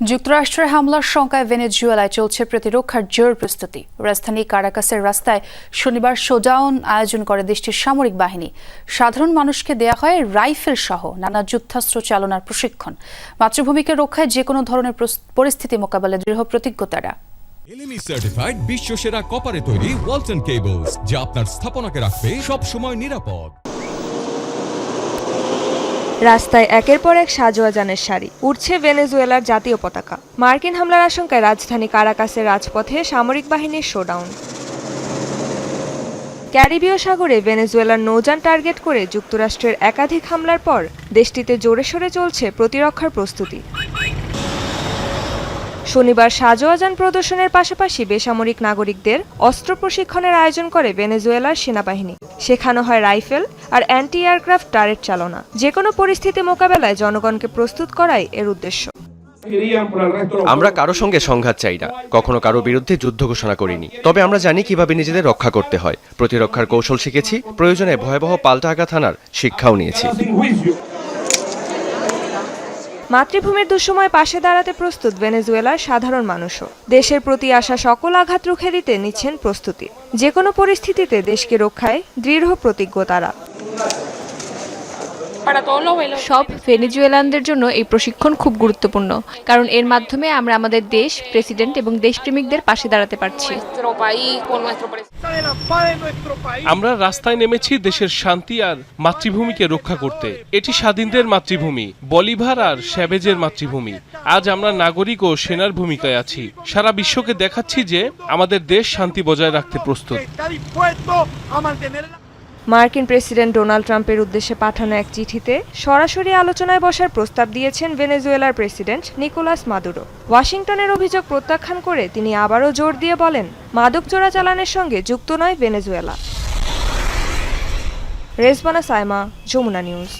যুক্তরাষ্ট্রের হামলার শঙ্কায় ভেনেজুয়েলায় চলছে প্রতিরক্ষার জোর প্রস্তুতি। রাজধানী কারাকাসের রাস্তায় শনিবার শোডাউন আয়োজন করে দেশটির সামরিক বাহিনী। সাধারণ মানুষকে দেয়া হয় রাইফেল সহ নানা যুদ্ধাস্ত্র চালনার প্রশিক্ষণ। মাতৃভূমিকে রক্ষায় যে কোনো ধরনের পরিস্থিতি মোকাবেলায় দৃঢ় প্রতিজ্ঞ তারা এলএমই সার্টিফাইড বিশ্ব সেরা কপারে তৈরি ওয়ালটন কেবলস যা আপনার স্থাপনাকে রাখবে সব সময় নিরাপদ। রাস্তায় একের পর এক সাজোয়াজানের সারি। উঠছে ভেনেজুয়েলার জাতীয় পতাকা। মার্কিন হামলার আশঙ্কায় রাজধানী কারাকাসের রাজপথে সামরিক বাহিনীর শোডাউন। ক্যারিবীয় সাগরে ভেনেজুয়েলার নৌযান টার্গেট করে যুক্তরাষ্ট্রের একাধিক হামলার পর দেশটিতে জোরে সোরে চলছে প্রতিরক্ষার প্রস্তুতি। শনিবার সাজোয়াজান প্রদর্শনের পাশাপাশি বেসামরিক নাগরিকদের অস্ত্র প্রশিক্ষণের আয়োজন করে ভেনেজুয়েলার সেনাবাহিনী। শেখানো হয় রাইফেল আর অ্যান্টি এয়ারক্রাফট টারেট চালনা। যে কোনো পরিস্থিতি মোকাবেলায় জনগণকে প্রস্তুত করাই এর উদ্দেশ্য। আমরা কারও সঙ্গে সংঘাত চাই না। কখনো কারও বিরুদ্ধে যুদ্ধ ঘোষণা করিনি। তবে আমরা জানি কীভাবে নিজেদের রক্ষা করতে হয়। প্রতিরক্ষার কৌশল শিখেছি। প্রয়োজনে ভয়াবহ পাল্টা আঘাত হানার শিক্ষাও নিয়েছি। মাতৃভূমির দুঃসময় পাশে দাঁড়াতে প্রস্তুত ভেনেজুয়েলার সাধারণ মানুষও। দেশের প্রতি আসা সকল আঘাত রুখে দিতে নিচ্ছেন প্রস্তুতি। যে কোনো পরিস্থিতিতে দেশকে রক্ষায় দৃঢ় প্রতিজ্ঞ তারা। সব ভেনেজুয়েলানদের জন্য এই প্রশিক্ষণ খুব গুরুত্বপূর্ণ কারণ এর মাধ্যমে আমরা আমাদের দেশ প্রেসিডেন্ট এবং দেশপ্রেমিকদের পাশে দাঁড়াতে পারছি. আমরা রাস্তায় নেমেছি দেশের শান্তি আর মাতৃভূমিকে রক্ষা করতে। এটি স্বাধীনদের মাতৃভূমি বলিভার আর স্যাবেজের মাতৃভূমি। আজ আমরা নাগরিক ও সেনার ভূমিকায় আছি। সারা বিশ্বকে দেখাচ্ছি যে আমাদের দেশ শান্তি বজায় রাখতে প্রস্তুত। মার্কিন প্রেসিডেন্ট ডোনাল্ড ট্রাম্পের উদ্দেশ্যে পাঠানো এক চিঠিতে সরাসরি আলোচনায় বসার প্রস্তাব দিয়েছেন ভেনেজুয়েলার প্রেসিডেন্ট নিকোলাস মাদুরো। ওয়াশিংটনের অভিযোগ প্রত্যাখ্যান করে তিনি আবারও জোর দিয়ে বলেন, মাদক চোরাচালানের সঙ্গে যুক্ত নয় ভেনেজুয়েলা। রেজবানা সাইমা, যমুনা নিউজ।